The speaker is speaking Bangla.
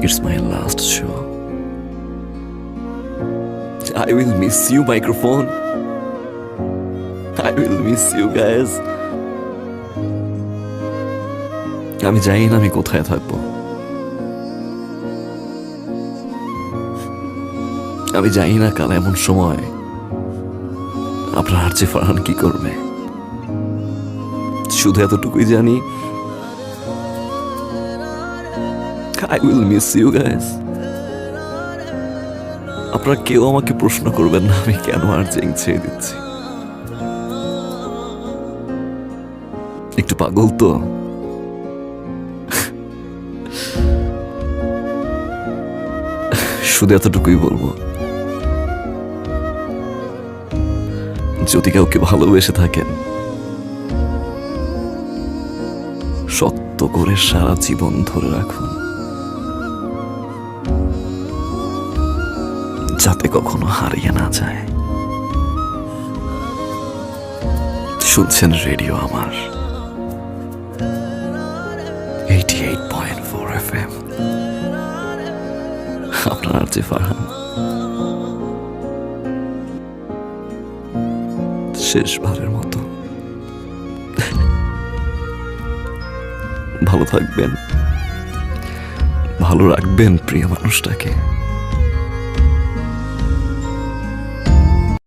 It's my last show. I will miss you, microphone. I will miss you, guys. আমি জানি না আমি কোথায় থাকব আমি জানি না কাল এমন সময় আপনার আর যে ফারহান কি করবে শুধু এতটুকুই জানি I will miss you guys আপনারা কেউ আমাকে প্রশ্ন করবেন না, আমি কেন আর জেং ছেড়ে দিচ্ছি? একটু পাগল তো। শুধু এতটুকুই বলব। যদি কাউকে ভালোবেসে থাকেন শক্ত করে সারা জীবন ধরে রাখুন। যাতে কখনো হারিয়ে না যায়। শুনছেন রেডিও আমার। Eighty eight point four F M আপনার যে ফারহান। শেষবারের মতো। ভালো থাকবেন। ভালো রাখবেন প্রিয় মানুষটাকে।